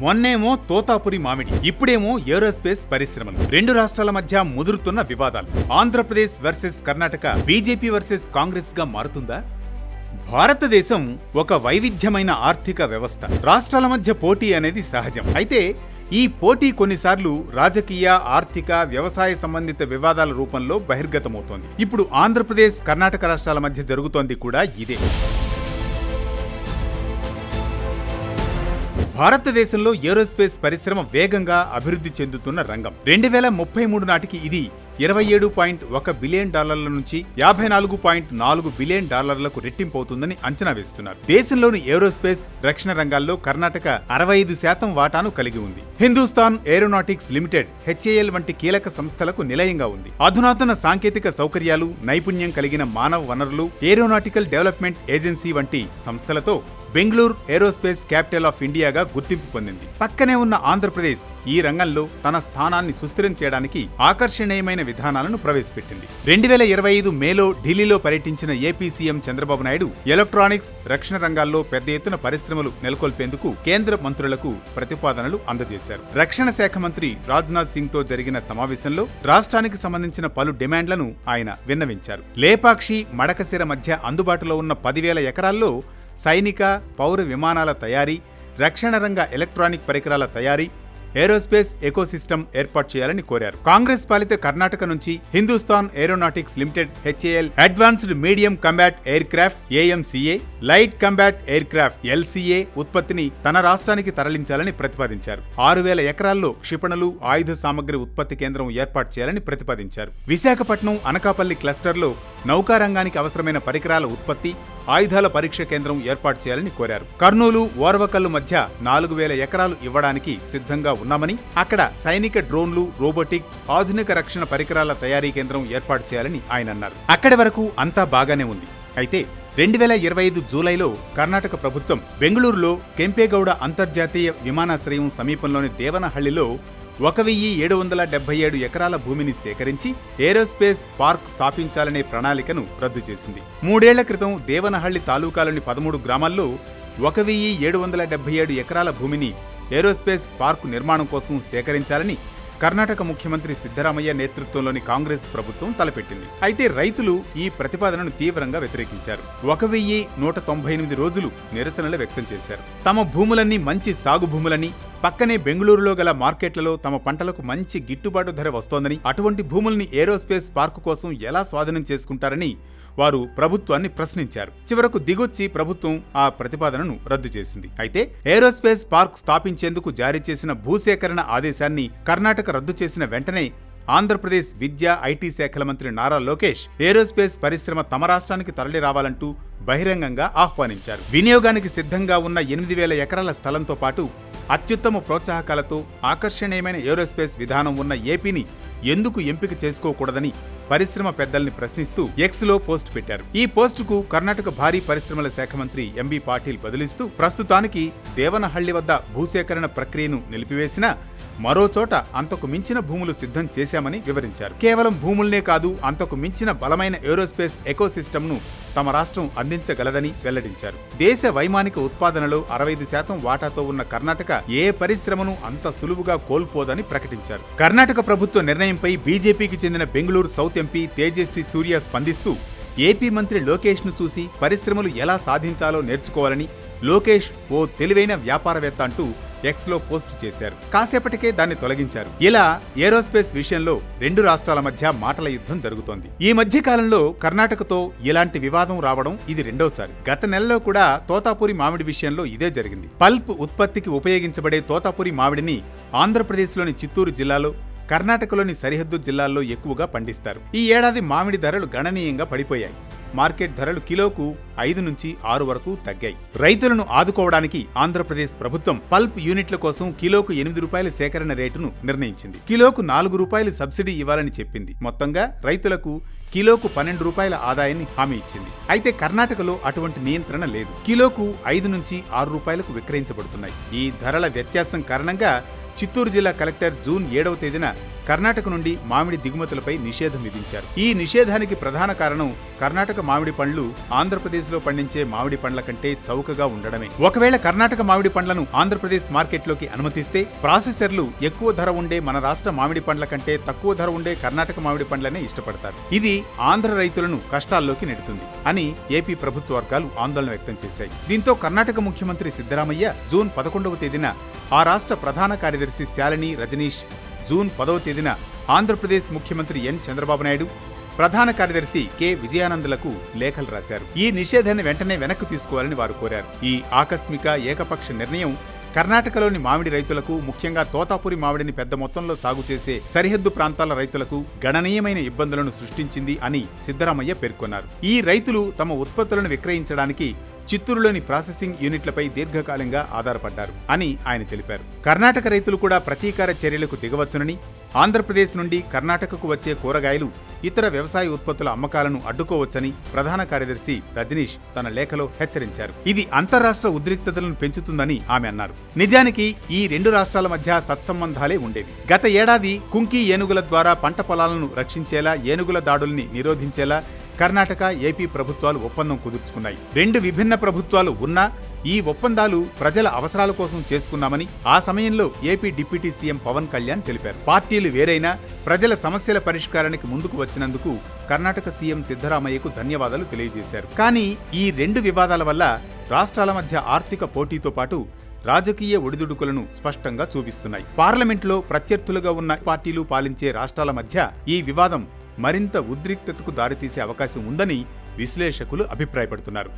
మొన్నేమో తోతాపురి మామిడి ఇప్పుడేమో ఏరోస్పేస్ పరిశ్రమలు. రెండు రాష్ట్రాల మధ్య ముదురుతున్న వివాదాలు. Andhra Pradesh versus Karnataka BJP versus కాంగ్రెస్గా మారుతుందా? భారతదేశం ఒక వైవిధ్యమైన ఆర్థిక వ్యవస్థ. రాష్ట్రాల మధ్య పోటీ అనేది సహజం. అయితే ఈ పోటీ కొన్నిసార్లు రాజకీయ ఆర్థిక వ్యవసాయ సంబంధిత వివాదాల రూపంలో బహిర్గతమవుతోంది. ఇప్పుడు ఆంధ్రప్రదేశ్ కర్ణాటక రాష్ట్రాల మధ్య జరుగుతోంది కూడా ఇదే. భారతదేశంలో ఏరోస్పేస్ పరిశ్రమ వేగంగా అభివృద్ధి చెందుతున్న రంగం. రెండు వేల ముప్పై మూడు నాటికి ఇది ఇరవై ఏడు పాయింట్ ఒక బిలియన్ డాలర్ల నుంచి యాభై నాలుగు పాయింట్ నాలుగు బిలియన్ డాలర్లకు రెట్టింపవుతుందని అంచనా వేస్తున్నారు. దేశంలోని ఏరోస్పేస్ రక్షణ రంగాల్లో కర్ణాటక అరవై ఐదు శాతం వాటాను కలిగి ఉంది. హిందుస్థాన్ ఏరోనాటిక్స్ లిమిటెడ్ హెచ్ఏఎల్ వంటి కీలక సంస్థలకు నిలయంగా ఉంది. అధునాతన సాంకేతిక సౌకర్యాలు నైపుణ్యం కలిగిన మానవ వనరులు ఏరోనాటికల్ డెవలప్మెంట్ ఏజెన్సీ వంటి సంస్థలతో బెంగళూరు ఏరోస్పేస్ క్యాపిటల్ ఆఫ్ ఇండియాగా గుర్తింపు పొందింది. పక్కనే ఉన్న ఆంధ్రప్రదేశ్ ఈ రంగంలో తన స్థానాన్ని సుస్థిరం చేయడానికి ఆకర్షణీయమైన విధానాలను ప్రవేశపెట్టింది. రెండు వేల ఇరవై ఐదు మేలో ఢిల్లీలో పర్యటించిన AP CM Chandrababu Naidu electronics రక్షణ రంగాల్లో పెద్ద ఎత్తున పరిశ్రమలు నెలకొల్పేందుకు కేంద్ర మంత్రులకు ప్రతిపాదనలు అందజేశారు. రక్షణ శాఖ మంత్రి రాజ్నాథ్ సింగ్తో జరిగిన సమావేశంలో రాష్ట్రానికి సంబంధించిన పలు డిమాండ్లను ఆయన విన్నవించారు. లేపాక్షి మడకశిర మధ్య అందుబాటులో ఉన్న పదివేల ఎకరాల్లో సైనిక పౌర విమానాల తయారీ రక్షణ రంగ ఎలక్ట్రానిక్ పరికరాల తయారీ ఏరోస్పేస్ ఎకోసిస్టమ్ ఏర్పాటు చేయాలని కోరారు. కాంగ్రెస్ పాలిత కర్ణాటక నుంచి Hindustan aeronautics limited HAL advanced medium combat aircraft AMCA light combat aircraft LCA ఉత్పత్తిని తన రాష్ట్రానికి తరలించాలని ప్రతిపాదించారు. ఆరు వేల ఎకరాల్లో క్షిపణులు ఆయుధ సామగ్రి ఉత్పత్తి కేంద్రం ఏర్పాటు చేయాలని ప్రతిపాదించారు. విశాఖపట్నం అనకాపల్లి క్లస్టర్లో నౌకారంగానికి అవసరమైన పరికరాల ఉత్పత్తి ఆయుధాల పరీక్ష కేంద్రం ఏర్పాటు చేయాలని కోరారు. కర్నూలు ఓర్వకల్లు మధ్య నాలుగు వేల ఎకరాలు ఇవ్వడానికి సిద్ధంగా ఉన్నామని అక్కడ సైనిక డ్రోన్లు రోబోటిక్స్ ఆధునిక రక్షణ పరికరాల తయారీ కేంద్రం ఏర్పాటు చేయాలని ఆయన అన్నారు. అక్కడి వరకు అంతా బాగానే ఉంది. అయితే రెండు వేల ఇరవై ఐదు జూలైలో కర్ణాటక ప్రభుత్వం బెంగళూరులో కెంపేగౌడ అంతర్జాతీయ విమానాశ్రయం సమీపంలోని దేవనహళ్ళిలో ఒక వెయ్యి ఏడు వందల డెబ్బై ఏడు ఎకరాల భూమిని సేకరించి ఏరోస్పేస్ పార్క్ స్థాపించాలనే ప్రణాళికను రద్దు చేసింది. మూడేళ్ళ క్రితం దేవనహళ్ళి తాలూకాలోని పదమూడు గ్రామాల్లో ఒక వెయ్యి ఏడు వందల డెబ్బై ఏడు ఎకరాల భూమిని ఏరోస్పేస్ పార్కు నిర్మాణం కోసం సేకరించాలని కర్ణాటక ముఖ్యమంత్రి సిద్ధరామయ్య నేతృత్వంలోని కాంగ్రెస్ ప్రభుత్వం తలపెట్టింది. అయితే రైతులు ఈ ప్రతిపాదనను తీవ్రంగా వ్యతిరేకించారు. ఒక వెయ్యి నూట తొంభై ఎనిమిది రోజులు నిరసనలు వ్యక్తం చేశారు. తమ భూములన్నీ మంచి సాగు భూములని పక్కనే బెంగళూరులో గల మార్కెట్లలో తమ పంటలకు మంచి గిట్టుబాటు ధర వస్తోందని అటువంటి భూముల్ని ఏరోస్పేస్ పార్కు కోసం ఎలా స్వాధీనం చేసుకుంటారని వారు ప్రభుత్వాన్ని ప్రశ్నించారు. చివరకు దిగొచ్చి ప్రభుత్వం ఆ ప్రతిపాదనను రద్దు చేసింది. అయితే ఏరోస్పేస్ పార్క్ స్థాపించేందుకు జారీ చేసిన భూసేకరణ ఆదేశాన్ని కర్ణాటక రద్దు చేసిన వెంటనే ఆంధ్రప్రదేశ్ విద్య ఐటీ శాఖల మంత్రి నారా లోకేష్ ఏరోస్పేస్ పరిశ్రమ తమ రాష్ట్రానికి తరలి రావాలంటూ బహిరంగంగా ఆహ్వానించారు. వినియోగానికి సిద్ధంగా ఉన్న ఎనిమిది వేల ఎకరాల స్థలంతో పాటు అత్యుత్తమ ప్రోత్సాహకాలతో ఆకర్షణీయమైన ఏరోస్పేస్ విధానం ఉన్న ఏపీని ఎందుకు ఎంపిక చేసుకోకూడదని పరిశ్రమ పెద్దల్ని ప్రశ్నిస్తూ ఎక్స్లో పోస్ట్ పెట్టారు. ఈ పోస్టుకు కర్ణాటక భారీ పరిశ్రమల శాఖ మంత్రి ఎంబీ పాటిల్ బదిలిస్తూ ప్రస్తుతానికి దేవనహళ్ళి వద్ద భూసేకరణ ప్రక్రియను నిలిపివేసినా మరో చోట అంతకు మించిన భూములు సిద్ధం చేశామని వివరించారు. కేవలం భూముల్నే కాదు అంతకు మించిన బలమైన ఏరోస్పేస్ ఎకోసిస్టమ్ను తమ రాష్ట్రం అందించగలదని వెల్లడించారు. దేశ వైమానిక ఉత్పాదనలో అరవై ఐదు శాతం వాటాతో ఉన్న కర్ణాటక ఏ పరిశ్రమను అంత సులువుగా కోల్పోదని ప్రకటించారు. కర్ణాటక ప్రభుత్వ నిర్ణయంపై బీజేపీకి చెందిన బెంగళూరు సౌత్ ఎంపీ తేజస్వి సూర్య స్పందిస్తూ ఏపీ మంత్రి లోకేష్ను చూసి పరిశ్రమలు ఎలా సాధించాలో నేర్చుకోవాలని లోకేష్ ఓ తెలివైన వ్యాపారవేత్త అంటూ ఎక్స్లో పోస్ట్ చేశారు. కాసేపటికే దాన్ని తొలగించారు. ఇలా ఏరోస్పేస్ విషయంలో రెండు రాష్ట్రాల మధ్య మాటల యుద్ధం జరుగుతోంది. ఈ మధ్య కాలంలో కర్ణాటకతో ఇలాంటి వివాదం రావడం ఇది రెండోసారి. గత నెలలో కూడా తోతాపురి మామిడి విషయంలో ఇదే జరిగింది. పల్ప్ ఉత్పత్తికి ఉపయోగించబడే తోతాపురి మామిడిని ఆంధ్రప్రదేశ్లోని చిత్తూరు జిల్లాలో కర్ణాటకలోని సరిహద్దు జిల్లాల్లో ఎక్కువగా పండిస్తారు. ఈ ఏడాది మామిడి ధరలు గణనీయంగా పడిపోయాయి. మార్కెట్ ధరలు కిలోకు ఐదు నుంచి ఆరు వరకు తగ్గాయి. రైతులను ఆదుకోవడానికి ఆంధ్రప్రదేశ్ ప్రభుత్వం పల్ప్ యూనిట్ల కోసం కిలోకు ఎనిమిది రూపాయల సేకరణ రేటును నిర్ణయించింది. కిలోకు నాలుగు రూపాయలు సబ్సిడీ ఇవ్వాలని చెప్పింది. మొత్తంగా రైతులకు కిలోకు పన్నెండు రూపాయల ఆదాయాన్ని హామీ ఇచ్చింది. అయితే కర్ణాటకలో అటువంటి నియంత్రణ లేదు. కిలోకు ఐదు నుంచి ఆరు రూపాయలకు విక్రయించబడుతున్నాయి. ఈ ధరల వ్యత్యాసం కారణంగా చిత్తూరు జిల్లా కలెక్టర్ జూన్ ఏడవ తేదీన కర్ణాటక నుండి మామిడి దిగుమతులపై నిషేధం విధించారు. ఈ నిషేధానికి ప్రధాన కారణం కర్ణాటక మామిడి పండ్లు ఆంధ్రప్రదేశ్లో పండించే మామిడి పండ్ల కంటే చౌకగా ఉండడమే. ఒకవేళ కర్ణాటక మామిడి పండ్లను ఆంధ్రప్రదేశ్ మార్కెట్లోకి అనుమతిస్తే ప్రాసెసర్లు ఎక్కువ ధర ఉండే మన రాష్ట్ర మామిడి పండ్ల కంటే తక్కువ ధర ఉండే కర్ణాటక మామిడి పండ్లనే ఇష్టపడతారు. ఇది ఆంధ్ర రైతులను కష్టాల్లోకి నెడుతుంది అని ఏపీ ప్రభుత్వ వర్గాలు ఆందోళన వ్యక్తం చేశాయి. దీంతో కర్ణాటక ముఖ్యమంత్రి సిద్దరామయ్య జూన్ పదకొండవ తేదీన ఆ రాష్ట్ర ప్రధాన కార్యదర్శి శాలిని రజనీష్ జూన్ పదవ తేదీన ఆంధ్రప్రదేశ్ ముఖ్యమంత్రి ఎన్ చంద్రబాబు నాయుడు ప్రధాన కార్యదర్శి కె విజయానందలకు లేఖలు రాశారు. ఈ నిషేధాన్ని వెంటనే వెనక్కి తీసుకోవాలని వారు కోరారు. ఈ ఆకస్మిక ఏకపక్ష నిర్ణయం కర్ణాటకలోని మామిడి రైతులకు ముఖ్యంగా తోతాపురి మామిడిని పెద్ద మొత్తంలో సాగు చేసే సరిహద్దు ప్రాంతాల రైతులకు గణనీయమైన ఇబ్బందులను సృష్టించింది అని సిద్దరామయ్య పేర్కొన్నారు. ఈ రైతులు తమ ఉత్పత్తులను విక్రయించడానికి చిత్తూరులోని ప్రాసెసింగ్ యూనిట్లపై దీర్ఘకాలంగా ఆధారపడ్డారు అని ఆయన తెలిపారు. కర్ణాటక రైతులు కూడా ప్రతీకార చర్యలకు దిగవచ్చునని ఆంధ్రప్రదేశ్ నుండి కర్ణాటకకు వచ్చే కూరగాయలు ఇతర వ్యవసాయ ఉత్పత్తుల అమ్మకాలను అడ్డుకోవచ్చని ప్రధాన కార్యదర్శి రజనీష్ తన లేఖలో హెచ్చరించారు. ఇది అంతరాష్ట్ర ఉద్రిక్తతలను పెంచుతుందని ఆమె అన్నారు. నిజానికి ఈ రెండు రాష్ట్రాల మధ్య సత్సంబంధాలే ఉండేవి. గత ఏడాది కుంకి ఏనుగుల ద్వారా పంట పొలాలను రక్షించేలా ఏనుగుల దాడుల్ని నిరోధించేలా కర్ణాటక ఏపీ ప్రభుత్వాలు ఒప్పందం కుదుర్చుకున్నాయి. రెండు విభిన్న ప్రభుత్వాలు ఉన్నా ఈ ఒప్పందాలు ప్రజల అవసరాల కోసం చేసుకున్నామని ఆ సమయంలో AP deputy CM Pawan Kalyan తెలిపారు. పార్టీలు వేరైనా ప్రజల సమస్యల పరిష్కారానికి ముందుకు వచ్చినందుకు కర్ణాటక సీఎం సిద్ధరామయ్యకు ధన్యవాదాలు తెలియజేశారు. కానీ ఈ రెండు వివాదాల వల్ల రాష్ట్రాల మధ్య ఆర్థిక పోటీతో పాటు రాజకీయ ఒడిదుడుకులను స్పష్టంగా చూపిస్తున్నాయి. పార్లమెంట్లో ప్రత్యర్థులుగా ఉన్న పార్టీలు పాలించే రాష్ట్రాల మధ్య ఈ వివాదం మరింత ఉద్రిక్తతకు దారితీసే అవకాశం ఉందని విశ్లేషకులు అభిప్రాయపడుతున్నారు.